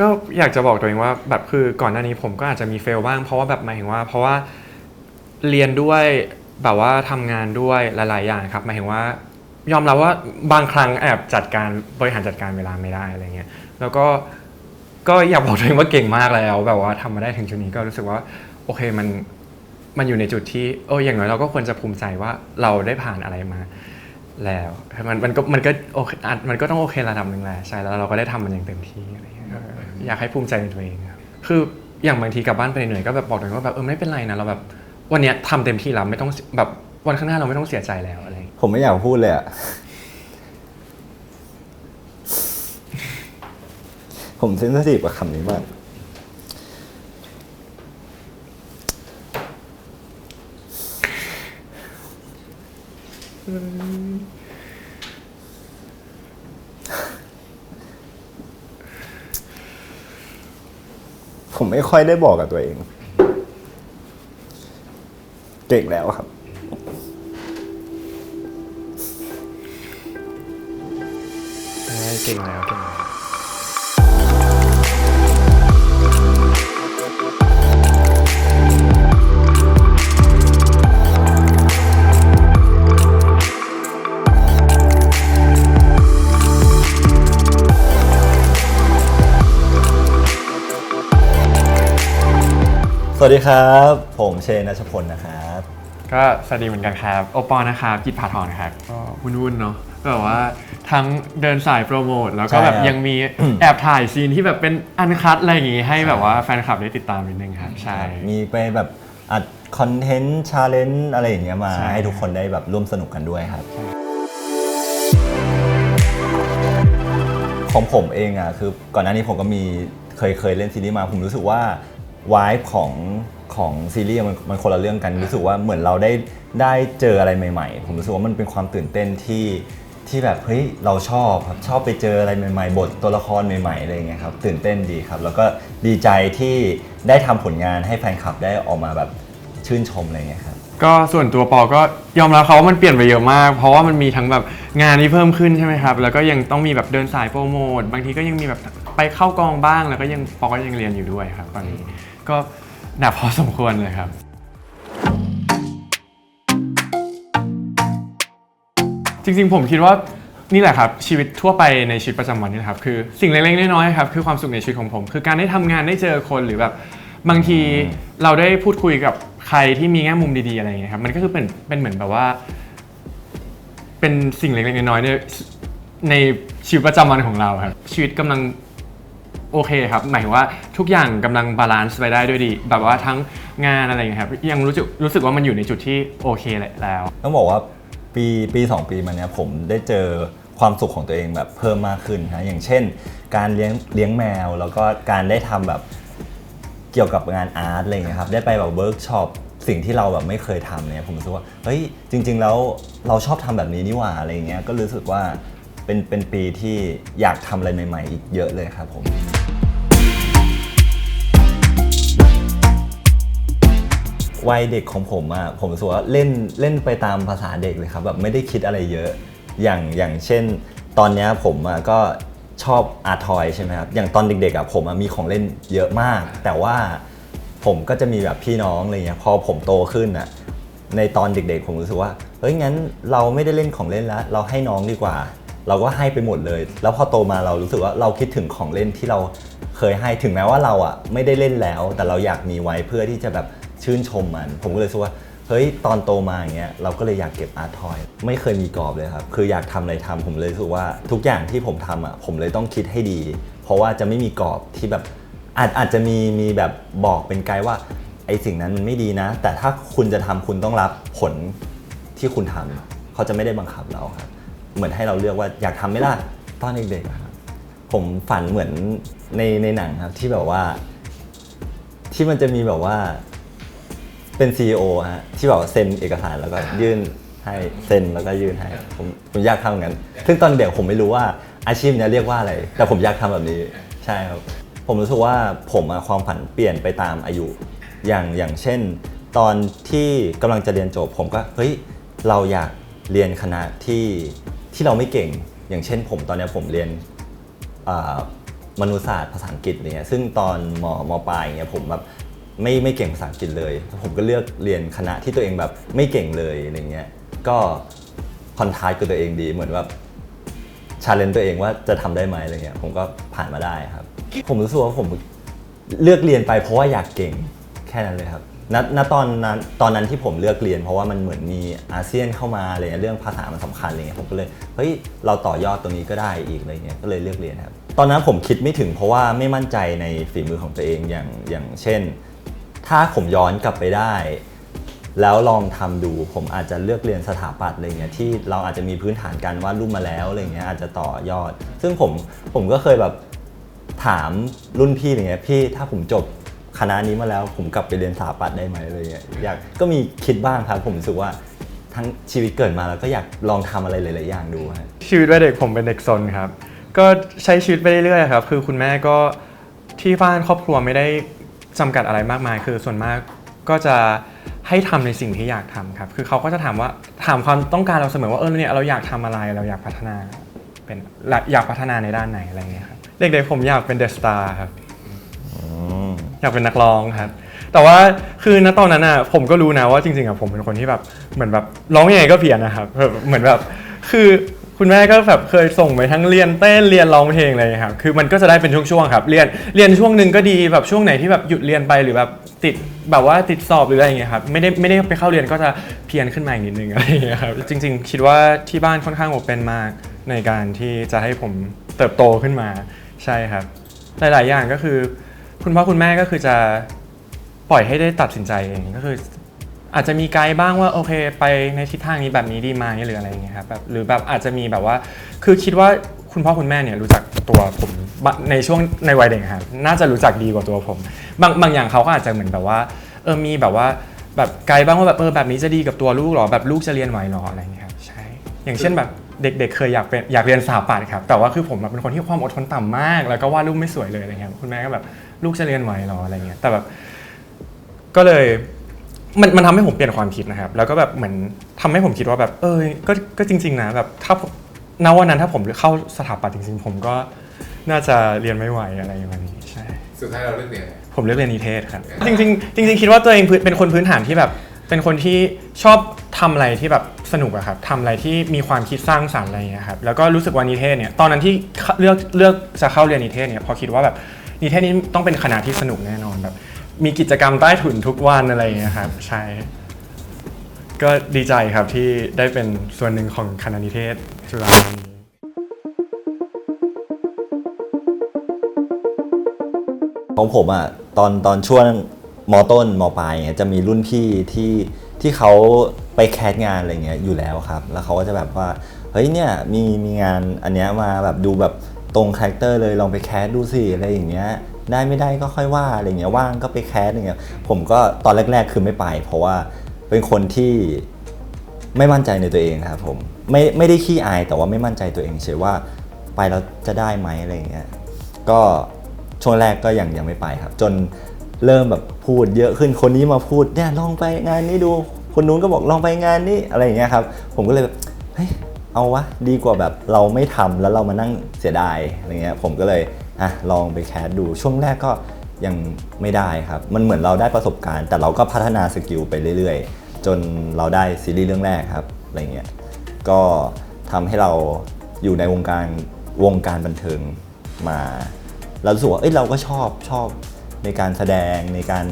ก็อยากจะบอกตัวเองว่าแบบคือก่อนหน้านี้ผมก็อาจจะมีเฟลบ้าง เพราะว่าแบบหมายถึงว่า เพราะว่าเรียนด้วยแบบว่าทำงานด้วยหลาย ๆ อย่างครับหมายถึงว่ายอมรับว่าบางครั้งแอบจัดการบริหารจัดการเวลาไม่ได้อะไรเงี้ยแล้วก็ก็อยากบอกตัวเองว่าเก่งมากแล้ว แบบว่าทำมาได้ถึงจุดนี้ก็รู้สึกว่าโอเคมันมันอยู่ในจุดที่เอออย่างน้อยเราก็ควรจะภูมิใจว่าเราได้ผ่านอะไรมาแล้วมันมันก็มันก็โอเคอะมันก็ต้องโอเคระดับหนึ่งแหละใช่แล้วเราก็ได้ทำมันอย่างเต็มที่อะไรเงี้ย อยากให้ภูมิใจในตัวเองครับคืออย่างบางทีกลับบ้านไปเหนื่อยก็แบบบอกตัวเองว่าแบบเออไม่เป็นไรนะเราแบบวันเนี้ยทำเต็มที่แล้วไม่ต้องแบบวันข้างหน้าเราไม่ต้องเสียใจแล้วอะไรเงี้ย ผมไม่อยากพูดเลยอะผมเซนซิทีฟกับคำนี้มาก ผมไม่ค่อยได้บอกกับตัวเอง เก่งแล้วครับ เก่งแล้ว สวัสดีครับ ผมเชนนัชพลนะครับ ก็สวัสดีเหมือนกันครับ โอปอนะครับกิจผาทรครับก็วุ่นๆเนาะแบบว่าทั้งเดินสายโปรโมท แล้วก็แบบใช่ครับยังมีแอบถ่ายซีนที่แบบเป็นอันคัดอะไรอย่างงี้ให้แบบว่าแฟนคลับได้ติดตามนิดนึงครับ ใช่ มีไปแบบอัดคอนเทนต์ชาเลนจ์อะไรอย่างเงี้ยมาใช่ ให้ทุกคนได้แบบร่วมสนุกกันด้วยครับ ของผมเองอะคือก่อนหน้านี้ผมก็มีเคยเคยเล่นซีรีส์มาผมรู้สึกว่า วายของของซีรีส์มันมันคนละเรื่องกันรู้สึกว่าเหมือนเราได้ได้เจออะไรใหม่ๆ ผมรู้สึกว่ามันเป็นความตื่นเต้นที่ที่แบบเฮ้ยเราชอบครับชอบไปเจออะไรใหม่ๆ บทตัวละครใหม่ๆอะไรอย่างเงี้ยครับตื่นเต้นดีครับ แล้วก็ดีใจที่ได้ทำผลงานให้แฟนคลับได้ออกมาแบบชื่นชมอะไรอย่างเงี้ยครับก็ส่วนตัวปอก็ยอมรับเขาว่ามันเปลี่ยนไปเยอะมาก เพราะว่ามันมีทั้งแบบงานที่เพิ่มขึ้นใช่ไหมครับ แล้วก็ยังต้องมีแบบเดินสายโปรโมทบางทีก็ยังมีแบบไปเข้ากองบ้าง แล้วก็ยังปอก็ยังเรียนอยู่ด้วยครับตอนนี้ ก็หนักพอสมควรเลยครับ จริงๆผมคิดว่านี่แหละครับชีวิตทั่วไปในชีวิตประจำวันนี่แหละครับคือสิ่งเล็กๆน้อยๆครับคือความสุขในชีวิตของผม คือการได้ทำงานได้เจอคนหรือแบบบางทีเราได้พูดคุยกับใครที่มีแง่มุมดีๆอะไรอย่างเงี้ยครับมันก็คือเป็นเป็นเหมือนแบบว่า เป็นสิ่งเล็กๆน้อยๆในในชีวิตประจำวันของเราครับชีวิตกำลัง โอเคครับ หมายถึงว่าทุกอย่างกำลังบาลานซ์ไปได้ด้วยดี แบบว่าทั้งงานอะไรอย่างเงี้ยครับยังรู้สึกรู้สึกว่ามันอยู่ในจุดที่โอเคแล้วต้องบอกว่าปีปีสองปีมาเนี้ยผมได้เจอความสุขของตัวเองแบบเพิ่มมากขึ้นนะอย่างเช่น การเลี้ยงเลี้ยงแมว แล้วก็การได้ทำแบบเกี่ยวกับงานอาร์ตอะไรเงี้ยครับได้ไปแบบเวิร์กช็อปสิ่งที่เราแบบไม่เคยทำเนี่ยผมรู้สึกว่าเฮ้ยจริง ๆ แล้วเราชอบทำแบบนี้นี่หว่าอะไรเงี้ยก็รู้สึกว่า เป็นเป็นปีที่อยากทำอะไรใหม่ ๆ อีกเยอะเลยครับผม วัยเด็กของผมอะผมรู้สึกว่าเล่นเล่นไปตามภาษาเด็กเลยครับแบบไม่ได้คิดอะไรเยอะ อย่างอย่างเช่น ตอนเนี้ยผมอะก็ชอบอาร์ทอยใช่ไหมครับอย่างตอนเด็กๆอะผมอะมีของเล่นเยอะมาก แต่ว่าผมก็จะมีแบบพี่น้องอะไรเงี้ยพอผมโตขึ้นอะในตอนเด็กๆ ผมรู้สึกว่า เฮ้ยงั้นเราไม่ได้เล่นของเล่นแล้ว เราให้น้องดีกว่า เราก็ให้ไปหมดเลย แล้วพอโตมาเรารู้สึกว่าเราคิดถึงของเล่นที่เราเคยให้ถึงแม้ว่าเราอะไม่ได้เล่นแล้ว แต่เราอยากมีไว้เพื่อที่จะแบบชื่นชมมัน ผมก็เลยรู้สึกว่าเฮ้ยตอนโตมาอย่างเงี้ยเราก็เลยอยากเก็บอาร์ตทอยไม่เคยมีกรอบเลยครับ คืออยากทำอะไรทำผมเลยรู้สึกว่าทุกอย่างที่ผมทำอะผมเลยต้องคิดให้ดี เพราะว่าจะไม่มีกรอบที่แบบอาจอาจจะมีมีแบบบอกเป็นไกด์ว่าไอสิ่งนั้นมันไม่ดีนะ แต่ถ้าคุณจะทำคุณต้องรับผลที่คุณทำเขาจะไม่ได้บังคับเราครับ เหมือนให้เราเลือกว่าอยากทำไหม่ล่ะตอนเด็กๆอะครับผมฝันเหมือนในในหนังครับที่แบบว่า ที่มันจะมีแบบว่าเป็น CEO ฮะที่แบบว่าเซ็นเอกสารแล้วก็ยื่นให้เซ็นแล้วก็ยื่นให้ผมผมอยากทำอย่างนั้นซึ่งตอนเด็กผมไม่รู้ว่าอาชีพเนี้ยเรียกว่าอะไร แต่ผมอยากทำแบบนี้ใช่ครับ ผมรู้สึกว่าผมอะความฝันเปลี่ยนไปตามอายุ อย่างอย่างเช่น ตอนที่กำลังจะเรียนจบ ผมก็เฮ้ยเราอยากเรียนคณะที่ ที่เราไม่เก่ง อย่างเช่นผมตอนนี้ผมเรียนมนุษยศาสตร์ภาษาอังกฤษเงี้ยซึ่งตอนมมปลายเงี้ยผมแบบไม่ไม่เก่งภาษาอังกฤษเลย ผมก็เลือกเรียนคณะที่ตัวเองแบบไม่เก่งเลยอะไรเงี้ยก็คอนทาสต์กับตัวเองดีเหมือนแบบชาเลนตัวเองว่าจะทำได้ไหมอะไรเงี้ยผมก็ผ่านมาได้ครับ ผมรู้สึกว่าผมเลือกเรียนไปเพราะว่าอยากเก่งแค่นั้นเลยครับ ณณตอนนั้นตอนนั้นที่ผมเลือกเรียน เพราะว่ามันเหมือนมีอาเซียนเข้ามาอะไรเงี้ยเรื่องภาษามันสำคัญอะไรเงี้ยผมก็เลยเฮ้ยเราต่อยอดตรงนี้ก็ได้อีกอะไรเงี้ยก็เลยเลือกเรียนครับตอนนั้นผมคิดไม่ถึงเพราะว่าไม่มั่นใจในฝีมือของตัวเองอย่างอย่างเช่น ถ้าผมย้อนกลับไปได้ แล้วลองทำดูผมอาจจะเลือกเรียนสถาปัตย์อะไรเงี้ยที่เราอาจจะมีพื้นฐานการวาดรูปมาแล้วอะไรเงี้ยอาจจะต่อยอด ซึ่งผมผมก็เคยแบบถามรุ่นพี่อะไรเงี้ยพี่ถ้าผมจบ คณะนี้มาแล้วผมกลับไปเรียนสถาปัตย์ได้ไหมอะไรเงี้ยอยากก็มีคิดบ้างครับผมรู้สึกว่าทั้งชีวิตเกิดมาแล้วก็อยากลองทำอะไรหลาย ๆ อย่างดูฮะชีวิตวัยเด็กผมเป็นเด็กซนครับ ก็ใช้ชีวิตไปเรื่อย ๆ ครับ คือคุณแม่ก็ที่บ้านครอบครัวไม่ได้จำกัดอะไรมากมาย คือส่วนมากก็จะให้ทำในสิ่งที่อยากทำครับ คือเขาก็จะถามว่าถามความต้องการเราเสมอว่าเออเนี่ยเราอยากทำอะไรเราอยากพัฒนาเป็นอยากพัฒนาในด้านไหนอะไรเงี้ยครับเด็กๆผมอยากเป็นเดอะสตาร์ครับ อยากเป็นนักร้องครับ แต่ว่าคือณตอนนั้นอะผมก็รู้นะว่าจริงๆอะผมเป็นคนที่แบบเหมือนแบบร้องยังไงก็เพี้ยนนะครับเหมือนแบบคือคุณแม่ก็แบบเคยส่งไปทั้งเรียนเต้นเรียนร้องเพลงอะไรอย่างเงี้ยครับ คือมันก็จะได้เป็นช่วงๆครับ เรียนเรียนช่วงหนึ่งก็ดีแบบช่วงไหนที่แบบหยุดเรียนไปหรือแบบติดแบบว่าติดสอบหรืออะไรอย่างเงี้ยครับไม่ได้ไม่ได้ไปเข้าเรียนก็จะเพี้ยนขึ้นมาอีกนิดนึงอะไรอย่างเงี้ยครับจริง ๆ คิดว่าที่บ้านค่อนข้างโอเปนมากในการที่จะให้ผมเติบโตขึ้นมาใช่ครับ หลาย ๆ อย่างก็คือ คุณพ่อคุณแม่ก็คือจะปล่อยให้ได้ตัดสินใจเองก็คือ อาจจะมีไกด์บ้างว่าโอเค ไปในทิศทางนี้แบบนี้ดีไหมหรืออะไรอย่างเงี้ยครับแบบหรือแบบอาจจะมีแบบว่า คือคิดว่าคุณพ่อคุณแม่เนี่ยรู้จักตัวผมในช่วงในวัยเด็กครับน่าจะรู้จักดีกว่าตัวผม บางบางอย่างเขาก็อาจจะเหมือนแบบว่าเออมีแบบว่าแบบไกด์บ้างว่าแบบเออแบบนี้จะดีกับตัวลูกหรอแบบลูกจะเรียนไหวหรออะไรอย่างเงี้ยครับใช่อย่างเช่นแบบ เด็กๆ เคยอยากเป็นอยากเรียนสถาปัตย์ครับ แต่ว่าคือผมอะเป็นคนที่ความอดทนต่ำมาก แล้วก็วาดรูปไม่สวยเลยอะไรเงี้ยคุณแม่ก็แบบลูกจะเรียนไหวเหรออะไรเงี้ยแต่แบบก็เลยมันมันทำให้ผมเปลี่ยนความคิดนะครับ แล้วก็แบบเหมือนทำให้ผมคิดว่าแบบ เออก็ก็จริง ๆ นะแบบถ้าผมณวันนั้นถ้าผมเข้าสถาปัตย์จริง ๆ ผมก็น่าจะเรียนไม่ไหวอะไรอย่างนี้ใช่สุดท้ายเราเลือกเรียนอะไรผมเลือกเรียนนิเทศครับจริง ๆ จริง ๆ คิดว่าตัวเองพื้นเป็นคนพื้นฐานที่แบบ เป็นคนที่ชอบทำอะไรที่แบบ สนุกอะครับทำอะไรที่มีความคิดสร้างสรรค์อะไรอย่างเงี้ยครับแล้วก็รู้สึกว่านิเทศเนี่ยตอนนั้นที่เลือกเลือกจะเข้าเรียนนิเทศเนี่ยพอคิดว่าแบบนิเทศนี้ต้องเป็นคณะที่สนุกแน่นอนแบบ มีกิจกรรมใต้ถุนทุกวันอะไรอย่างเงี้ยครับใช่ก็ดีใจครับที่ได้เป็นส่วนหนึ่งของคณะนิเทศจุฬาวันนี้ของผมอะตอนตอนช่วงมต้นมปลายเงี้ยจะมีรุ่นพี่ที่ที่เขา ไปแคสงานอะไรเงี้ยอยู่แล้วครับ แล้วเขาก็จะแบบว่า เฮ้ยเนี่ยมีมีงานอันเนี้ยมาแบบดูแบบตรงคาแรคเตอร์เลยลองไปแคสดูสิอะไรอย่างเงี้ยได้ไม่ได้ก็ค่อยว่าอะไรเงี้ยว่างก็ไปแคสอะไรเงี้ยผมก็ตอนแรก ๆ คือไม่ไป เพราะว่าเป็นคนที่ไม่มั่นใจในตัวเองครับผมไม่ไม่ได้ขี้อายแต่ว่าไม่มั่นใจตัวเองเฉยว่าไปแล้วจะได้ไหมอะไรเงี้ยก็ช่วงแรกก็ยังยังไม่ไปครับ จนเริ่มแบบพูดเยอะขึ้นคนนี้มาพูดเนี่ยลองไปงานนี้ดู คนนู้นก็บอกลองไปงานนี้อะไรอย่างเงี้ยครับ ผมก็เลยแบบเฮ้ยเอาวะดีกว่าแบบเราไม่ทำแล้วเรามานั่งเสียดายอะไรเงี้ยผมก็เลยอะลองไปแคสดูช่วงแรกก็ยังไม่ได้ครับ มันเหมือนเราได้ประสบการณ์ แต่เราก็พัฒนาสกิลไปเรื่อยๆ จนเราได้ซีรีส์เรื่องแรกครับอะไรเงี้ยก็ทำให้เราอยู่ในวงการวงการบันเทิงมาเรารู้สึกว่าเอ้ยเราก็ชอบชอบในการแสดงในการ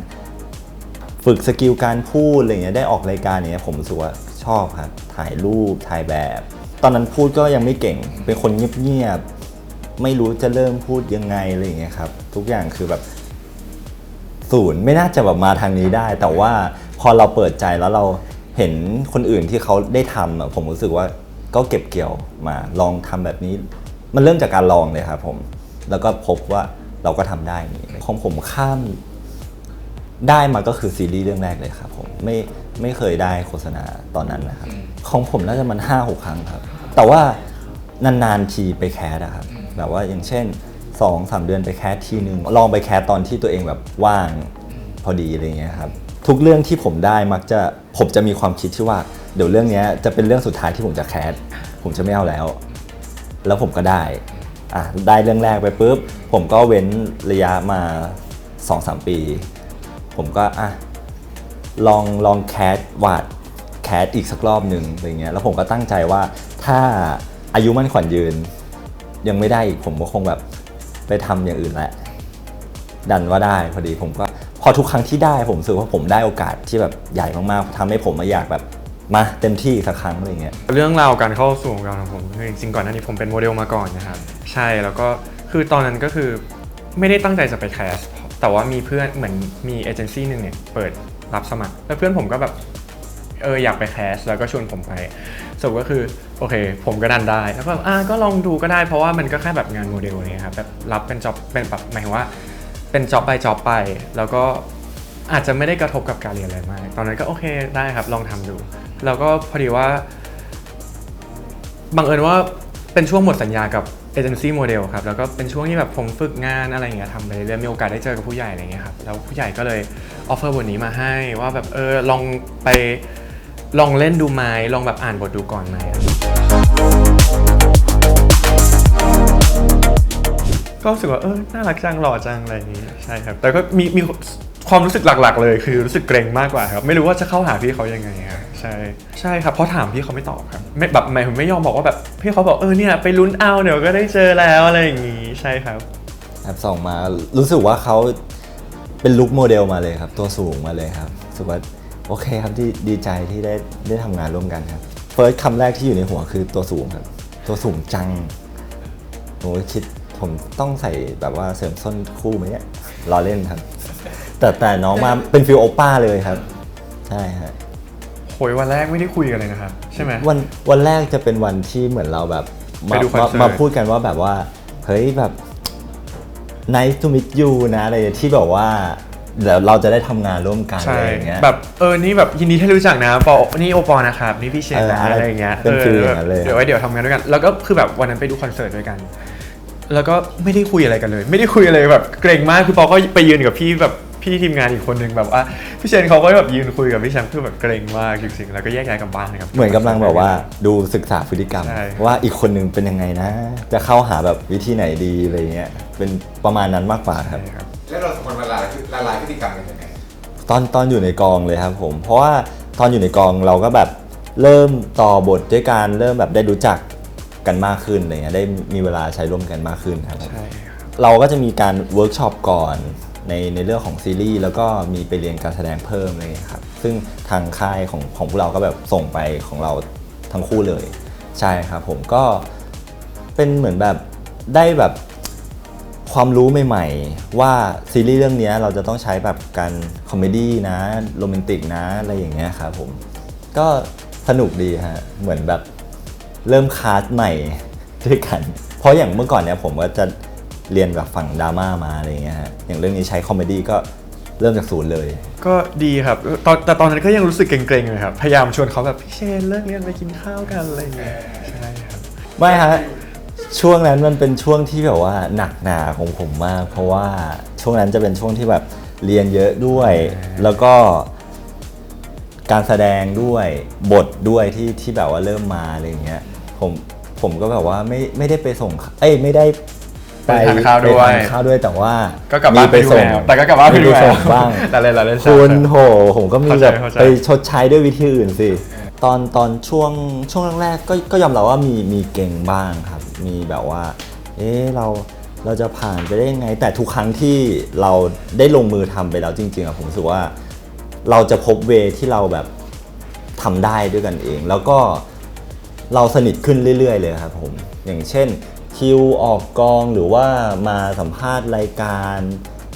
ฝึกสกิลการพูดอะไรเงี้ยได้ออกรายการเนี้ยผมรู้สึกว่าชอบครับถ่ายรูปถ่ายแบบ ตอนนั้นพูดก็ยังไม่เก่ง เป็นคนเงียบๆไม่รู้จะเริ่มพูดยังไงอะไรเงี้ยครับทุกอย่างคือแบบศูนย์ไม่น่าจะแบบมาทางนี้ได้ แต่ว่าพอเราเปิดใจแล้วเราเห็นคนอื่นที่เขาได้ทำอะผมรู้สึกว่าก็เก็บเกี่ยวมาลองทำแบบนี้ มันเริ่มจากการลองเลยครับผม แล้วก็พบว่าเราก็ทำได้นี่ของผมข้าม ได้มาก็คือซีรีส์เรื่องแรกเลยครับผมไม่ไม่เคยได้โฆษณาตอนนั้นนะครับของผมน่าจะมันห้าหกครั้งครับ แต่ว่านานๆทีไปแคสอะครับแบบว่าอย่างเช่นสองสามเดือนไปแคสทีนึงลองไปแคสตอนที่ตัวเองแบบว่างพอดีอะไรเงี้ยครับทุกเรื่องที่ผมได้มักจะผมจะมีความคิดที่ว่า เดี๋ยวเรื่องนี้จะเป็นเรื่องสุดท้ายที่ผมจะแคสผมจะไม่เอาแล้ว แล้วผมก็ได้อะได้เรื่องแรกไปปุ๊บผมก็เว้นระยะมา 2-3 ปี ผมก็อะลองลองแคสวาดแคสอีกสักรอบหนึ่งอะไรเงี้ยแล้วผมก็ตั้งใจว่าถ้าอายุมั่นขวัญยืน ยังไม่ได้อีกผมก็คงแบบไปทำอย่างอื่นแหละ ดันว่าได้พอดีผมก็พอทุกครั้งที่ได้ผมรู้สึกว่าผมได้โอกาสที่แบบใหญ่มากๆทำให้ผมมาอยากแบบมาเต็มที่สักครั้งอะไรเงี้ยเรื่องราวการเข้าสู่วงการของผมคือจริงๆก่อนหน้านี้ผมเป็นโมเดลมาก่อนนะครับใช่แล้วก็คือตอนนั้นก็คือไม่ได้ตั้งใจจะไปแคส แต่ว่ามีเพื่อนเหมือนมีเอเจนซี่หนึ่งเนี่ยเปิดรับสมัคร แล้วเพื่อนผมก็แบบเอออยากไปแคสแล้วก็ชวนผมไปสรุปก็คือโอเค ผมก็ดันได้แล้วก็แบบอะก็ลองดูก็ได้เพราะว่ามันก็แค่แบบงานโมเดลเนี่ยครับแบบรับเป็นจ็อบเป็นแบบหมายว่า เป็นจ็อบไปจ็อบไป แล้วก็อาจจะไม่ได้กระทบกับการเรียนอะไรมากตอนนั้นก็โอเคได้ครับลองทำดูแล้วก็พอดีว่าบังเอิญว่าเป็นช่วงหมดสัญญากับ เอเจนซี่โมเดลครับแล้วก็เป็นช่วงที่แบบผมฝึกงานอะไรอย่างเงี้ยทำไปเรื่อยมีโอกาสได้เจอกับผู้ใหญ่อะไรเงี้ยครับแล้วผู้ใหญ่ก็เลยออฟเฟอร์บทนี้มาให้ว่าแบบเออลองไปลองเล่นดูไหมลองแบบอ่านบทดูก่อนไหมก็รู้สึกว่าเออน่ารักจังหล่อจังอะไรอย่างงี้ใช่ครับแต่ก็มีมี ความรู้สึกหลักๆ เลย คือรู้สึกเกรงมากกว่าครับ ไม่รู้ว่าจะเข้าหาพี่เขายังไงครับใช่ใช่ครับเพราะถามพี่เขาไม่ตอบครับไม่แบบไม่ไม่ยอมบอกว่าแบบพี่เขาบอกเออเนี่ยไปลุ้นเอาเดี๋ยวก็ได้เจอแล้วอะไรอย่างงี้ใช่ครับ แอบส่องมารู้สึกว่าเขาเป็นลุคโมเดลมาเลยครับ ตัวสูงมาเลยครับรู้สึกว่าโอเคครับที่ดีใจที่ได้ได้ทำงานร่วมกันครับเฟิร์สคำแรกที่อยู่ในหัวคือตัวสูงครับ ตัวสูงจังผมก็คิดผมต้องใส่แบบว่าเสริมส้นคู่ไหมเนี่ยรอเล่นครับ แต่แต่น้องมาเป็นฟิลโอป้าเลยครับ ใช่ฮะโหยวันแรกไม่ได้คุยกันเลยนะครับ ใช่ไหม วันวันแรกจะเป็นวันที่เหมือนเราแบบมาไปดูคอนมาเสิร์ต มาพูดกันว่าแบบว่าเฮ้ยแบบ nice to meet you นะอะไรที่แบบว่าเดี๋ยวเราจะได้ทำงานร่วมกันใช่ อะไรอย่างเงี้ย แบบเออนี่แบบยินดีที่รู้จักนะปอนี่โอปอนะครับนี่พี่เชนนะเออออะไรอย่างเงี้ยเป็นฟีลอย่างนั้นเลย เดี๋ยวไว้เดี๋ยวทำงานด้วยกัน แล้วก็คือแบบวันนั้นไปดูคอนเสิร์ตด้วยกัน แล้วก็ไม่ได้คุยอะไรกันเลย ไม่ได้คุยอะไรแบบเกรงมากคือปอก็ไปยืนกับพี่แบบ พี่ทีมงานอีกคนนึงแบบว่าพี่เชนเขาก็แบบยืนคุยกับพี่แชมป์คือแบบเกรงมากจริงๆแล้วก็แยกย้ายกลับบ้านนะครับ เหมือนกำลังแบบว่าดูศึกษาพฤติกรรม ใช่ ว่าอีกคนหนึ่งเป็นยังไงนะ จะเข้าหาแบบวิธีไหนดีอะไรเงี้ยเป็นประมาณนั้นมากกว่าครับ ใช่ครับ แล้วเราสองคนละลายละลายพฤติกรรมกันยังไงตอนตอนอยู่ในกองเลยครับผม เพราะว่าตอนอยู่ในกองเราก็แบบเริ่มต่อบทด้วยการเริ่มแบบได้รู้จักกันมากขึ้นอะไรเงี้ยได้มีเวลาใช้ร่วมกันมากขึ้นครับผม ใช่ครับ เราก็จะมีการเวิร์กช็อปก่อน ในในเรื่องของซีรีส์แล้วก็มีไปเรียนการแสดงเพิ่มเลยครับซึ่งทางค่ายของของพวกเราก็แบบส่งไปของเราทั้งคู่เลย ใช่ครับผมก็เป็นเหมือนแบบได้แบบความรู้ใหม่ๆ ว่าซีรีส์เรื่องนี้เราจะต้องใช้แบบการคอมเมดี้นะโรแมนติกนะอะไรอย่างเงี้ยครับผมก็สนุกดีฮะเหมือนแบบเริ่มคาสใหม่ด้วยกัน เพราะอย่างเมื่อก่อนเนี่ยผมก็จะ เรียนแบบฝั่งดราม่ามาอะไรอย่างเงี้ยฮะอย่างเรื่องนี้ใช้คอมเมดี้ก็เริ่มจากศูนย์เลย ก็ดีครับตอนแต่ตอนนั้นก็ยังรู้สึกเกรงๆเลยครับ พยายามชวนเขาแบบพี่เชนเลิกเรียนไปกินข้าวกันอะไรอย่างเงี้ยใช่ครับไม่ฮะช่วงนั้นมันเป็นช่วงที่แบบว่าหนักหนาของผมมาก เพราะว่าช่วงนั้นจะเป็นช่วงที่แบบเรียนเยอะด้วย แล้วก็การแสดงด้วยบทด้วยที่ที่แบบว่าเริ่มมาอะไรอย่างเงี้ยผมผมก็แบบว่าไม่ไม่ได้ไปส่ง เอ้ยไม่ได้ ไปทานข้าวด้วย ไปทานข้าวด้วยแต่ว่าก็กลับบ้านมีไปส่งไปดูแมวแต่ก็กลับบ้านไปดูมีแมวส่งบ้างแต่เล่นๆเล่นๆคุณครับโหผมก็มีเข้าใจแบบเข้าใจไปชดใช้ด้วยวิธีอื่นสิตอนตอนช่วงช่วงแรกๆก็ก็ยอมรับว่ามีมีเก่งบ้างครับ มีแบบว่า เอ๊ะเราเราจะผ่านไปได้ยังไง แต่ทุกครั้งที่เราได้ลงมือทำไปแล้วจริงๆอะผมรู้สึกว่า เราจะพบเวที่เราแบบทำได้ด้วยกันเอง แล้วก็เราสนิทขึ้นเรื่อย ๆ เลยครับผม อย่างเช่น คิวออกกองหรือว่ามาสัมภาษณ์รายการ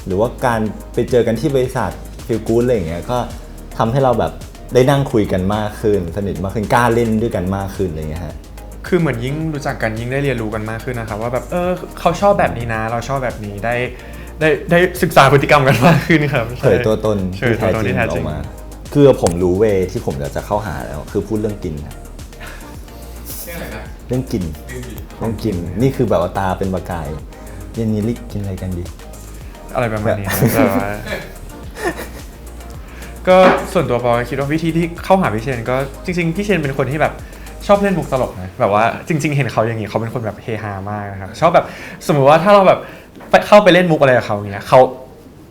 หรือว่าการไปเจอกันที่บริษัทฟิลกู๊ดอะไรอย่างเงี้ยก็ทำให้เราแบบได้นั่งคุยกันมากขึ้น สนิทมากขึ้นกล้าเล่นด้วยกันมากขึ้นอะไรอย่างเงี้ยฮะคือเหมือนยิ่งรู้จักกันยิ่งได้เรียนรู้กันมากขึ้นนะครับว่าแบบเออเขาชอบแบบนี้นะ เราชอบแบบนี้ได้ได้ได้ศึกษาพฤติกรรมกันมากขึ้นครับเผยตัวตนเผยที่ตัวแท้ตนจริที่งแท้อจอริงกมาคือผมรู้เวที่ผมจะเข้าหาแล้วคือพูดเรื่องกินครับ เรื่องกินดื้อดิเรื่องกินนี่คือแบบว่าตาเป็นประกายเย็นนี้ลิกกินอะไรกันดี อะไรประมาณนี้ครับแต่ว่าก็ส่วนตัวปอคิดว่าวิธีที่เข้าหาพี่เชนก็จริง ๆ พี่เชนเป็นคนที่แบบชอบเล่นมุกตลกนะแบบว่าจริง ๆ เห็นเขาอย่างนี้เขาเป็นคนแบบเฮฮามากนะครับชอบแบบสมมติว่าถ้าเราแบบไปเข้าไปเล่นมุกอะไรกับเขาเงี้ยเขา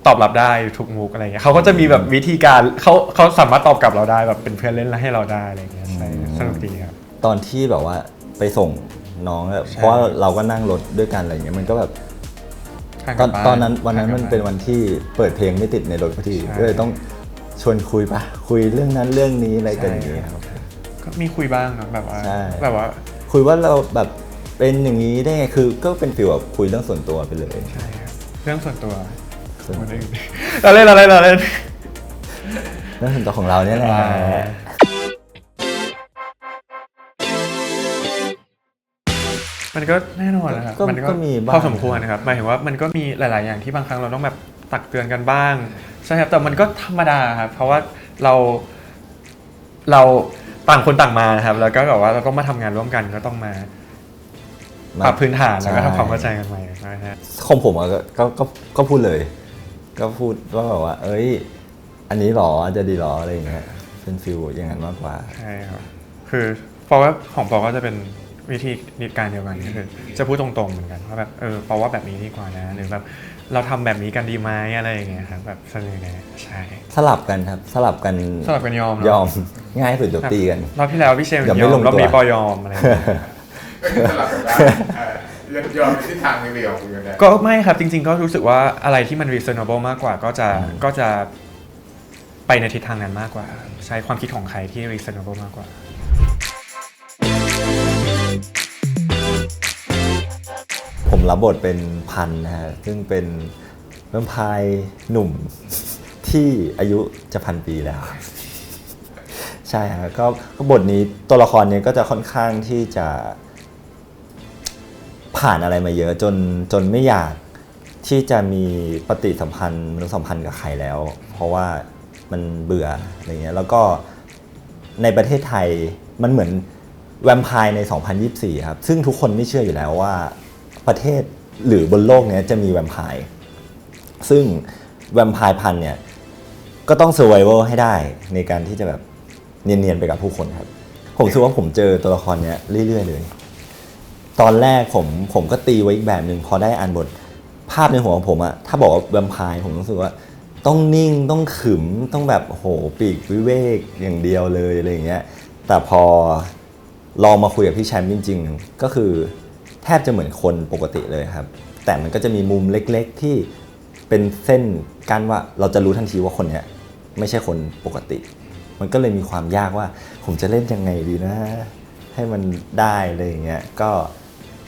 ตอบรับได้ทุกมุกอะไรเงี้ยเขาก็จะมีแบบวิธีการเขาเขาสามารถตอบกลับเราได้แบบเป็นเพื่อนเล่นแล้วให้เราได้อะไรเงี้ยใช่สนุกดีครับตอนที่แบบว่า ไปส่งน้องอะเพราะว่าเราก็นั่งรถด้วยกันอะไรเงี้ยมันก็แบบข้างตกัอนบ้า ตอนนั้นวันนั้นมันข้างกัเป็นบ้าวันที่เปิดเพลงไม่ติดในรถพอดีใช่ ก็เลยต้องชวนคุยปะคุยเรื่องนั้นเรื่องนี้อะไรกันอย่างเงี้ยครับ ก็มีคุยบ้างนะแบบว่า ใช่ แบบว่า คุยว่าเราแบบเป็นอย่างนี้ได้ไงคือก็เป็นฟีลแบบคุยเรื่องส่วนตัวไปเลย ใช่ครับเรื่องส่วนตัวส่วน คนอื่น เราเล่นเราเล่นเราเล่น เรื่องส่วนตัวของเราเนี่ยแหละ มันก็แน่นอนนะครับก็มันก็มีบ้าง พอสมควรนะครับหมายถึงว่ามันก็มีหลาย ๆ อย่างที่บางครั้งเราต้องแบบตักเตือนกันบ้างใช่ครับแต่มันก็ธรรมดาครับเพราะว่าเราเราต่างคนต่างมานะครับ แล้วก็แบบว่าเราต้องมาทำงานร่วมกันก็ต้องมาปรับพื้นฐานแล้วก็ทำความเข้าใจกันใหม่นะฮะ ของผมอะก็ก็ก็ก็พูดเลย ก็พูดว่าแบบว่า เอ้ย อันนี้หรอจะดีหรออะไรอย่างเงี้ยเป็นฟิลอย่างนั้นมากกว่า ใช่ครับ คือเพราะว่าของปอก็จะเป็น วิธีการเดียวกันก็คือจะพูดตรงๆเหมือนกันว่าแบบเออปอว่าแบบนี้ดีกว่านะ หรือแบบเราทำแบบนี้กันดีไหมอะไรอย่างเงี้ยครับแบบเสนอแนะใช่สลับกันครับสลับกันสลับกันยอมเนอะยอม ง่ายสุดจบตีกันรอบที่แล้วพี่เชมอย่ายไม่อลมงรอบนี้ตัวปอยอมอะไรอย่างเงี้ยก็คือสลับกันได้เออยอมในทิศทางเดียวกันได้ก็ไม่ครับจริง ๆ ก็รู้สึกว่าอะไรที่มัน reasonable มากกว่าก็จะก็จะไปในทิศทางนั้นมากกว่า ใช้ความคิดของใครที่ reasonable มากกว่า ผมรับบทเป็นพันนะฮะซึ่งเป็นแวมไพร์หนุ่มที่อายุจะพันปีแล้ว ใช่ฮะก็ก็บทนี้ตัวละครเนี้ก็จะค่อนข้างที่จะ ผ่านอะไรมาเยอะจนจนไม่อยากที่จะมีปฏิสัมพันธ์มนุษยสัมพันธ์กับใครแล้ว เพราะว่ามันเบื่ออะไรเงี้ยแล้วก็ในประเทศไทยมันเหมือนแวมไพร์ใน 2024 ครับ ซึ่งทุกคนไม่เชื่ออยู่แล้วว่า ประเทศหรือบนโลกเนี้ยจะมีแวมไพร์ซึ่งแวมไพร์พันเนี่ยก็ต้อง survival ให้ได้ในการที่จะแบบเนียนๆไปกับผู้คนครับ ผมรู้สึกว่าผมเจอตัวละครเนี้ยเรื่อยๆเลย ตอนแรกผมผมก็ตีไว้อีกแบบหนึ่งพอได้อ่านบทภาพในหัวของผมอะถ้าบอกว่าแวมไพร์ผมรู้สึกว่าต้องนิ่งต้องขึมต้องแบบโหปีกวิเวกอย่างเดียวเลยอะไรอย่างเงี้ยแต่พอลองมาคุยกับพี่แชมป์จริง ๆ ก็คือ บจะเหมือนคนปกติเลยครับ แต่มันก็จะมีมุมเล็กๆที่เป็นเส้นกั้นว่าเราจะรู้ทันทีว่าคนเนี้ยไม่ใช่คนปกติ มันก็เลยมีความยากว่า ผมจะเล่นยังไงดีนะ ให้มันได้อะไรอย่างเงี้ยก็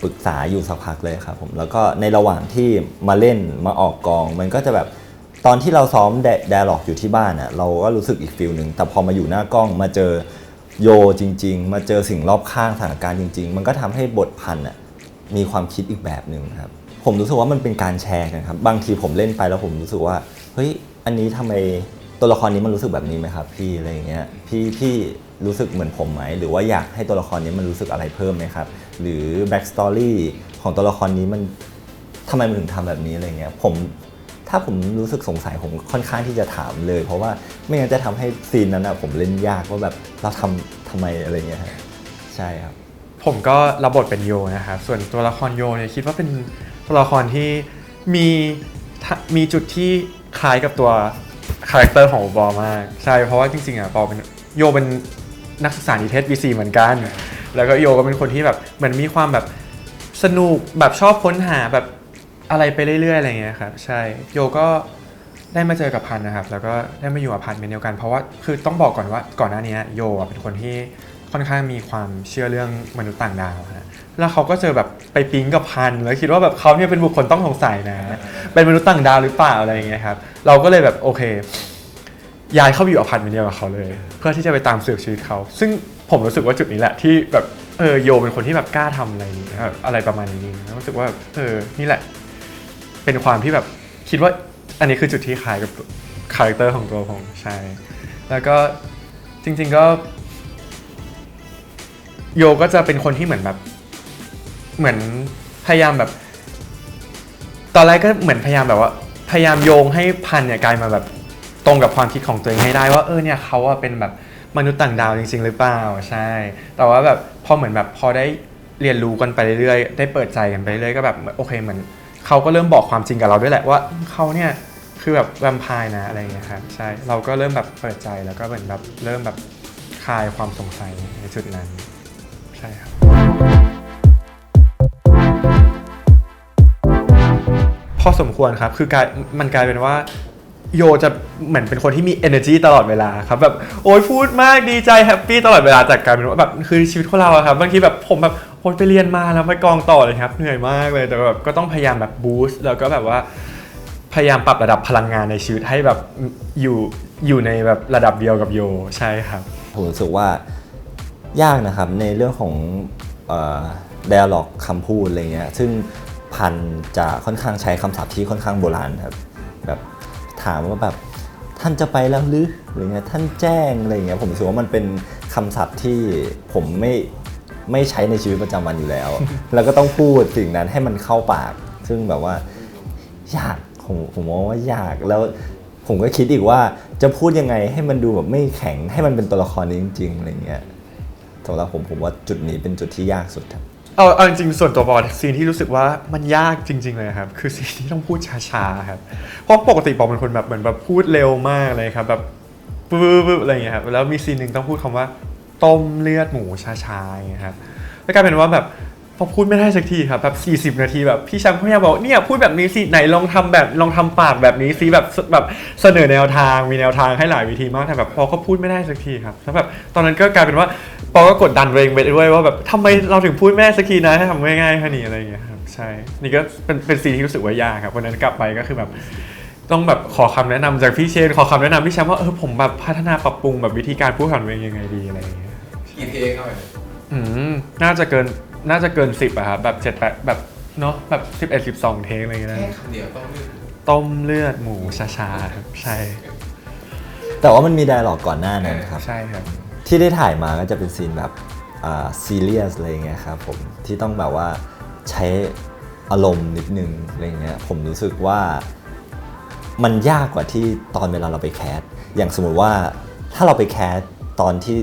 ปรึกษาอยู่สักพักเลยครับผมแล้วก็ในระหว่างที่มาเล่นมาออกกอง มันก็จะแบบตอนที่เราซ้อมแดร์ล็อกอยู่ที่บ้านอะเราก็รู้สึกอีกฟิลหนึ่งแต่พอมาอยู่หน้ากล้องมาเจอโยจริง ๆ มาเจอสิ่งรอบข้างสถานการณ์จริง ๆ มันก็ทำให้บทพันธ์อะ มีความคิดอีกแบบหนึ่งครับ ผมรู้สึกว่ามันเป็นการแชร์กันครับ บางทีผมเล่นไปแล้วผมรู้สึกว่า เฮ้ย อันนี้ทำไมตัวละครนี้มันรู้สึกแบบนี้ไหมครับ พี่อะไรอย่างเงี้ย พี่พี่รู้สึกเหมือนผมไหม หรือว่าอยากให้ตัวละครนี้มันรู้สึกอะไรเพิ่มไหมครับ หรือแบ็กสตอรี่ของตัวละครนี้มันทำไมมันถึงทำแบบนี้อะไรเงี้ย ผมถ้าผมรู้สึกสงสัยผมค่อนข้างที่จะถามเลย เพราะว่าไม่งั้นจะทำให้ซีนนั้นอะผมเล่นยากว่าแบบเราทำทำไมอะไรเงี้ยใช่ครับ ผมก็รับบทเป็นโยนะครับส่วนตัวละครโยเนี่ยคิดว่าเป็นตัวละครที่มีมีจุดที่คล้ายกับตัวคาแรคเตอร์ของบอมากใช่เพราะว่าจริงๆอะบอเป็นโยเป็นนักศึกษานิเทศ VC เหมือนกัน แล้วก็โยก็เป็นคนที่แบบเหมือนมีความแบบสนุกแบบชอบค้นหาแบบอะไรไปเรื่อยๆอะไรเงี้ยครับใช่โยก็ได้มาเจอกับพันนะครับ แล้วก็ได้มาอยู่อพาร์ตเมนต์เดียวกันเพราะว่าคือต้องบอกก่อนว่าก่อนหน้านี้โยเป็นคนที่ ค่อนข้างมีความเชื่อเรื่องมนุษย์ต่างดาวฮะแล้วเขาก็เจอแบบไปปิ๊งกับพันธ์แล้วคิดว่าแบบเขาเนี่ยเป็นบุคคลต้องสงสัยนะ เป็นมนุษย์ต่างดาวหรือเปล่าอะไรอย่างเงี้ยครับ เราก็เลยแบบโอเคย้ายเข้าไปอยู่อพาร์ตเมนต์เดียวกับเขาเลย เพื่อที่จะไปตามสืบชีวิตเขา ซึ่งผมรู้สึกว่าจุดนี้แหละที่แบบเออโยเป็นคนที่แบบกล้าทำอะไรอย่างเงี้ยแบบอะไรประมาณนี้แล้วรู้สึกว่าเออนี่แหละ เป็นความที่แบบคิดว่าอันนี้คือจุดที่คล้ายกับคาแรคเตอร์ของตัวผมใช่แล้วก็จริง ๆก็ โยก็จะเป็นคนที่เหมือนแบบ เหมือนพยายามแบบ ตอนแรกก็เหมือนพยายามแบบว่า พยายามโยงให้พันเนี่ยกลายมาแบบตรงกับความคิดของตัวเองให้ได้ว่าเออเนี่ยเขาอะเป็นแบบมนุษย์ต่างดาวจริง ๆ หรือเปล่าใช่ แต่ว่าแบบพอเหมือนแบบพอได้เรียนรู้กันไปเรื่อยๆได้เปิดใจกันไปเรื่อยก็แบบโอเคเหมือนเขาก็เริ่มบอกความจริงกับเราด้วยแหละว่าเขาเนี่ยคือแบบแวมไพร์นะอะไรอย่างเงี้ยครับใช่เราก็เริ่มแบบเปิดใจแล้วก็เหมือนแบบเริ่มแบบคลายความสงสัยในจุดนั้น ใช่ครับ พอสมควรครับ คือกลายมันกลายเป็นว่าโยจะเหมือนเป็นคนที่มี energy ตลอดเวลาครับแบบโอ้ยพูดมากดีใจแฮปปี้ตลอดเวลาจากการเป็นว่าแบบคือชีวิตของเราอะครับบางทีแบบผมแบบโอ้ยไปเรียนมาแล้วไปกองต่อเลยครับเหนื่อยมากเลยแต่แบบก็ต้องพยายามแบบบูสต์แล้วก็แบบว่าพยายามปรับระดับพลังงานในชีวิตให้แบบอยู่อยู่ในแบบระดับเดียวกับโยใช่ครับผมรู้สึกว่า ยากนะครับในเรื่องของเอ่อ dialog คำพูดอะไรเงี้ยซึ่งพันจะค่อนข้างใช้คำศัพท์ที่ค่อนข้างโบราณครับแบบถามว่าแบบท่านจะไปแล้วหรือหรือไงท่านแจ้งอะไรเงี้ยผมรู้สึกว่ามันเป็นคำศัพท์ที่ผมไม่ไม่ใช้ในชีวิตประจำวันอยู่แล้ว แล้วก็ต้องพูดสิ่งนั้นให้มันเข้าปาก ซึ่งแบบว่ายากผมผมมองว่ายากแล้วผมก็คิดอีกว่าจะพูดยังไงให้มันดูแบบไม่แข็งให้มันเป็นตัวละครนี้จริงๆอะไรเงี้ย สำหรับผมผมว่าจุดนี้เป็นจุดที่ยากสุดครับเอาเอาจริงๆส่วนตัวบอซีนที่รู้สึกว่ามันยากจริง ๆ เลยครับ คือซีนที่ต้องพูดช้าๆครับเพราะปกติบอเป็นคนแบบเหมือนแบบพูดเร็วมากเลยครับแบบปึ๊บๆอะไรอย่างเงี้ยครับแล้วมีซีนหนึ่งต้องพูดคำว่าต้มเลือดหมูช้าๆอย่างเงี้ยครับแล้วกลายเป็นว่าแบบ พอพูดไม่ได้สักทีครับแบบ40 นาทีแบบพี่แชมป์พยายามบอกเนี่ยพูดแบบนี้สิไหนลองทำแบบลองทำปากแบบนี้สิแบบแบบเสนอแนวทางมีแนวทางให้หลายวิธีมากแต่แบบพอก็พูดไม่ได้สักทีครับแล้วแบบตอนนั้นก็กลายเป็นว่าปอก็กดดันตัวเองไปด้วยว่าแบบทำไมเราถึงพูดไม่ได้สักทีนะให้ทำง่ายๆแค่นี้อะไรอย่างเงี้ยครับใช่นี่ก็เป็นเป็นซีนที่รู้สึกว่ายากครับวันนั้นกลับไปก็คือแบบต้องแบบขอคำแนะนำจากพี่เชนขอคำแนะนำพี่แชมป์ว่าเออผมแบบพัฒนาปรับปรุงแบบวิธีการพูดของตัวเองยังไงดีอะไรอย่างเงี้ยกี่เทคเข้าไปอืมน่าจะเกิน น่าจะเกินสิบอะครับแบบเจ็ดแปดแบบเนาะแบบสิบเอ็ดสิบสองเทคอะไรอย่างเงี้ยแค่นะคำเดียวต้องเลือกต้มเลือดหมูช้าๆครับใช่แต่ว่ามันมี dialog ก่อนหน้านั้นครับ ใช่ครับ ที่ได้ถ่ายมาก็จะเป็นซีนแบบอ่าซีเรียสอะไรเงี้ยครับผมที่ต้องแบบว่าใช้อารมณ์นิดนึงอะไรเงี้ยผมรู้สึกว่ามันยากกว่าที่ตอนเวลาเราไปแคสอย่างสมมุติว่าถ้าเราไปแคสตอนที่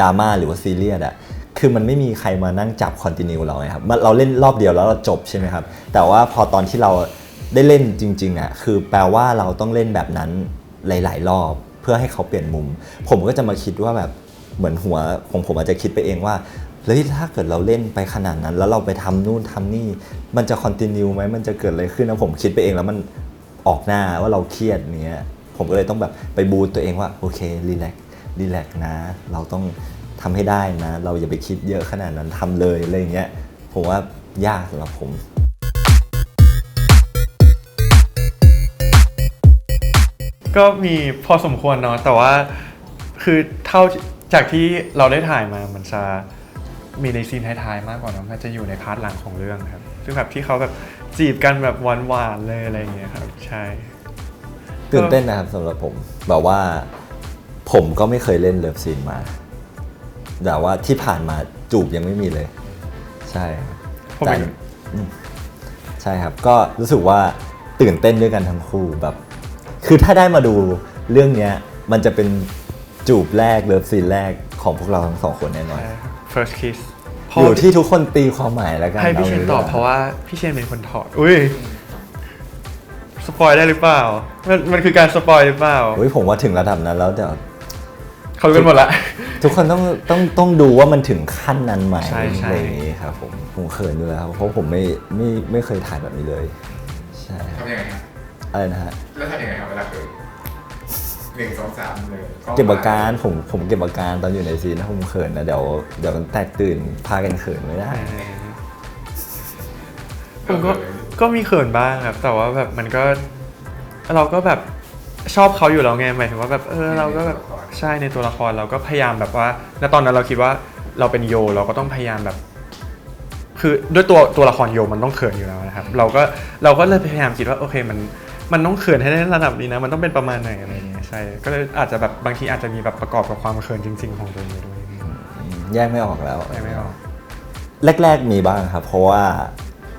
ดราม่าหรือว่าซีเรียสอะ คือมันไม่มีใครมานั่งจับคอนติเนียเราไงครับเราเล่นรอบเดียวแล้วเราจบใช่ไหมครับ แต่ว่าพอตอนที่เราได้เล่นจริงๆอะคือแปลว่าเราต้องเล่นแบบนั้นหลาย ๆ รอบเพื่อให้เขาเปลี่ยนมุม ผมก็จะมาคิดว่าแบบเหมือนหัวของผมอาจจะคิดไปเองว่าเฮ้ยถ้าเกิดเราเล่นไปขนาดนั้น แล้วเราไปทำนู่นทำนี่ มันจะคอนติเนียไหมมันจะเกิดอะไรขึ้นนะผมคิดไปเองแล้วมันออกหน้าว่าเราเครียดเนี้ยผมก็เลยต้องแบบไปบูตตัวเองว่าโอเครีแลกรีแลกนะ เราต้อง ทำให้ได้นะ เราอย่าไปคิดเยอะขนาดนั้นทำเลยอะไรอย่างเงี้ยผมว่ายากสำหรับผมก็มีพอสมควรเนาะแต่ว่าคือเท่าจากที่เราได้ถ่ายมามันจะมีในซีนท้ายๆมากกว่าเนอะมันจะอยู่ในพาร์ทหลังของเรื่องครับซึ่งแบบที่เขาแบบจีบกันแบบหวานๆเลยอะไรอย่างเงี้ยครับใช่ตื่นเต้นนะครับสำหรับผมแบบว่าผมก็ไม่เคยเล่นเลิฟซีนมา แต่ว่าที่ผ่านมาจูบยังไม่มีเลย ใช่ผมแต่เองอืมใช่ครับ ก็รู้สึกว่าตื่นเต้นด้วยกันทั้งคู่แบบ คือถ้าได้มาดูเรื่องเนี้ย มันจะเป็นจูบแรกเลิฟซีนแรกของพวกเราทั้งสองคนแน่นอนใช่ครับ first kiss อยู่ที่ทุกคนตีความหมายแล้วกันให้พี่เชนาตอบเพราะว่าพี่เชนเป็นคนถอด อุ้ยสปอยได้หรือเปล่า มันมันคือการสปอยหรือเปล่า เฮ้ยผมว่าถึงระดับนั้นแล้วเดี๋ยว เขารู้กันหมดละ ทุกคนต้องต้องต้องดูว่ามันถึงขั้นนั้นไหมใช่ใช่ อะไรอย่างนี้ครับผมผมเขินอยู่แล้วเพราะผมไม่ไม่ไม่เคยถ่ายแบบนี้เลยใช่ครับทำยังไงครับอะไรนะฮะแล้วทำยังไงครับเวลาเกิดหนึ่งสองสามเลยเก็บอาการผมผมเก็บอาการตอนอยู่ในซีนนะผมเขินนะเดี๋ยวเดี๋ยวมันแตกตื่นพากันเขินไม่ได้ ผมก็ก็มีเขินบ้างครับ แต่ว่าแบบมันก็เราก็แบบ ชอบเขาอยู่แล้วไงหมายถึงว่าแบบเออเราก็แบบใช่ในตัวละครเราก็พยายามแบบว่าณตอนนั้นเราคิดว่าเราเป็นโยเราก็ต้องพยายามแบบ คือด้วยตัวตัวละครโยมันต้องเขินอยู่แล้วนะครับ เราก็เราก็เลยพยายามคิดว่าโอเคมันมันต้องเขินให้ได้ระดับนี้นะ มันต้องเป็นประมาณไหนอะไรอย่างเงี้ยใช่ก็เลยอาจจะแบบบางทีอาจจะมีแบบประกอบกับความเขินจริง ๆ ของตัวเองไปด้วยแยกไม่ออกแล้วได้ไม่ออกแรก ๆ มีบ้างครับ เพราะว่า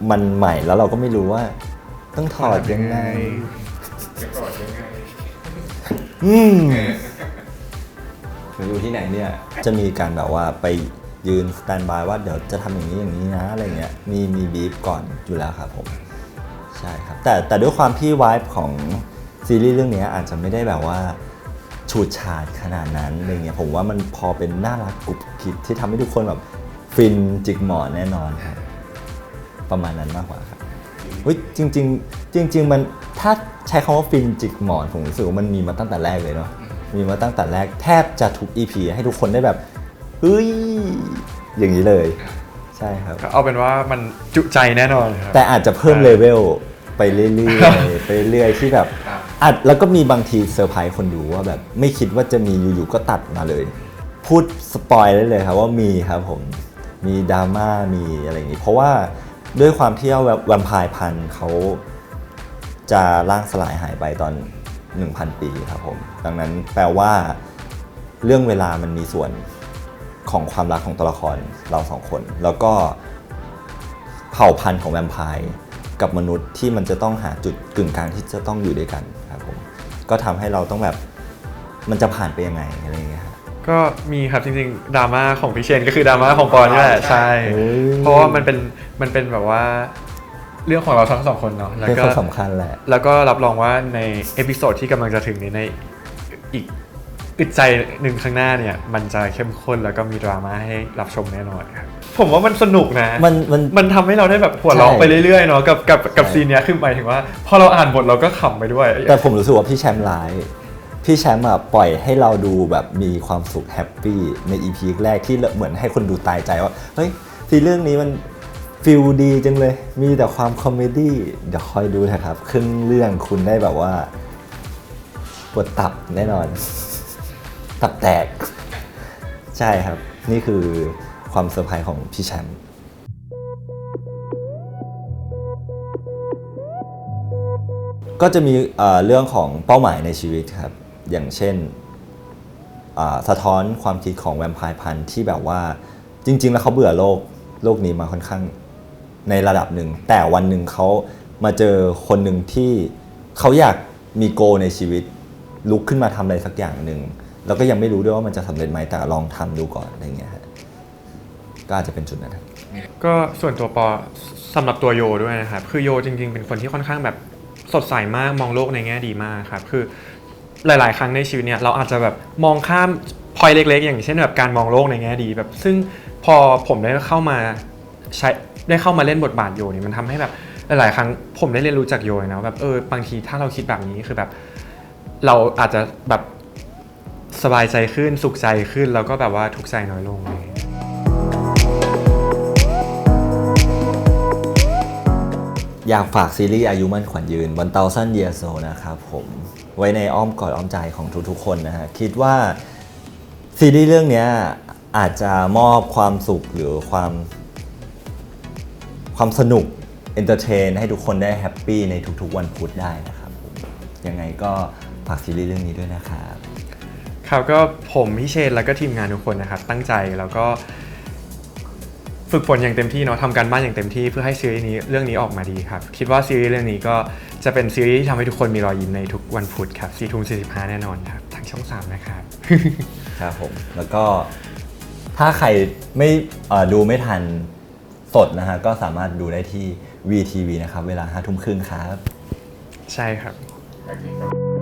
มันใหม่แล้วเราก็ไม่รู้ว่า ต้องถอดยังไงเก็บก่ อืมอยู่ที่ไหนเนี่ย จะมีการแบบว่าไปยืนสแตนบายว่าเดี๋ยวจะทำอย่างนี้อย่างนี้นะอะไรเงี้ย มีมีบีฟก่อนอยู่แล้วครับผม ใช่ครับ แต่แต่ด้วยความที่วายของซีรีส์เรื่องนี้อาจจะไม่ได้แบบว่าฉูดฉาดขนาดนั้นอะไรเงี้ยผมว่ามันพอเป็นน่ารักกรุบกริบที่ทำให้ทุกคนแบบฟินจิกหมอนแน่นอนครับประมาณนั้นมากกว่าครับเฮ้ยจริง ๆ จริง ๆ มันถ้าใช้คำว่าฟินจิกหมอนผมรู้สึกว่ามันมีมาตั้งแต่แรกเลยเนาะมีมาตั้งแต่แรกแทบจะทุก EP ให้ทุกคนได้แบบเฮ้ยอย่างนี้เลย ใช่ครับ ก็เอาเป็นว่ามันจุใจแน่นอนครับแต่อาจจะเพิ่มเลเวลไปเรื่อยๆ ไปเรื่อยๆที่แบบครับอัดแล้วก็มีบางทีเซอร์ไพรส์คนดูว่าแบบไม่คิดว่าจะมีอยู่ๆก็ตัดมาเลย พูดสปอยได้เลยครับว่ามีครับผมมีดราม่ามีอะไรอย่างนี้ เพราะว่าด้วยความที่ว่าแวมไพร์พันธุ์เขา จะล่างสลายหายไปตอน 1,000 ปีครับผม ดังนั้นแปลว่าเรื่องเวลามันมีส่วนของความรักของตัวละครเราสองคน แล้วก็เผ่าพันธุ์ของแวมไพร์กับมนุษย์ที่มันจะต้องหาจุดกึ่งกลางที่จะต้องอยู่ด้วยกันครับผมก็ทำให้เราต้องแบบมันจะผ่านไปยังไงอะไรอย่างเงี้ยครับก็มีครับจริงๆดราม่าของพี่เชนก็คือดราม่าของปอนนี่แหละใช่เฮ้ยเพราะว่ามันเป็นมันเป็นแบบว่า เรื่องของเราทั้งสองคนเนาะแล้วเป็นก็คนสำคัญแหละ แล้วก็รับรองว่าในเอพิโซดที่กำลังจะถึงนี้ในอีกอึดใจหนึ่งข้างหน้าเนี่ย มันจะเข้มข้นแล้วก็มีดราม่าให้รับชมแน่นอนครับผมว่ามันสนุกนะ มันมัน มันทำให้เราได้แบบหัวเราะใช่ไปเรื่อยๆเนาะกับกับกับใช่ ซีนเนี้ยคือหมายถึงว่า พอเราอ่านบทเราก็ขำไปด้วย แต่ผมรู้สึกว่าพี่แชมป์ร้าย พี่แชมป์อะปล่อยให้เราดูแบบมีความสุขแฮปปี้ใน EP แรกที่เหมือนให้คนดูตายใจว่า เฮ้ยซีเรื่องนี้มัน ฟิลดีจังเลย มีแต่ความคอมเมดี้ เดี๋ยวคอยดูนะครับ ครึ่งเรื่องคุณได้แบบว่า ปวดตับแน่นอน ตับแตก ใช่ครับ นี่คือความเซอร์ไพรส์ของพี่แชมป์ก็จะมีเรื่องของเป้าหมายในชีวิตครับ อย่างเช่นสะท้อนความคิดของแวมไพร์พันธ์ที่แบบว่าจริง ๆ แล้วเขาเบื่อโลกโลกนี้มาค่อนข้าง ในระดับหนึ่ง แต่วันหนึ่งเขามาเจอคนหนึ่งที่เขาอยากมีโกในชีวิต ลุกขึ้นมาทำอะไรสักอย่างหนึ่ง แล้วก็ยังไม่รู้ด้วยว่ามันจะสำเร็จไหมแต่ลองทำดูก่อนอะไรเงี้ยก็อาจจะเป็นจุดนั้นก็ส่วนตัวปอสำหรับตัวโยด้วยนะครับคือโยจริง ๆ เป็นคนที่ค่อนข้างแบบสดใสมากมองโลกในแง่ดีมากครับคือหลาย ๆ ครั้งในชีวิตเนี่ยเราอาจจะแบบมองข้ามพอยเล็ก ๆ อย่างเช่นแบบการมองโลกในแง่ดีแบบ ซึ่งพอผมได้เข้ามาใช้ ได้เข้ามาเล่นบทบาทโยเนี่ยมันทำให้แบบหลายๆครั้งผมได้เรียนรู้จากโยนะแบบเออบางทีถ้าเราคิดแบบนี้คือแบบ เราอาจจะแบบสบายใจขึ้นสุขใจขึ้นแล้วก็แบบว่าทุกข์ใจน้อยลงเงี้ยอยากฝากซีรีส์อายุมั่นขวัญยืนบนเตาสั้นเยโซนะครับผมไว้ในอ้อมกอดอ้อมใจของทุกๆคนนะฮะคิดว่าซีรีส์เรื่องนี้อาจจะมอบความสุขหรือความ ความสนุกเอนเตอร์เทนให้ทุกคนได้แฮปปี้ในทุกๆวันพุธได้นะครับผมยังไงก็ฝากซีรีส์เรื่องนี้ด้วยนะครับครับก็ผมพี่เชนแล้วก็ทีมงานทุกคนนะครับ ตั้งใจแล้วก็ ฝึกฝนอย่างเต็มที่เนาะทำการบ้านอย่างเต็มที่เพื่อให้ซีรีส์นี้เรื่องนี้ออกมาดีครับ คิดว่าซีรีส์เรื่องนี้ก็จะเป็นซีรีส์ที่ทำให้ทุกคนมีรอยยิ้มในทุกวันพุธครับสี่ทุ่มสี่สิบห้าแน่นอนครับทางช่อง3นะครับครับผมแล้วก็ถ้าใครไม่เอ่อดูไม่ทัน สดนะฮะก็สามารถดูได้ที่ VTV นะครับ เวลาห้าทุ่มครึ่งครับ ใช่ครับโอเคครับ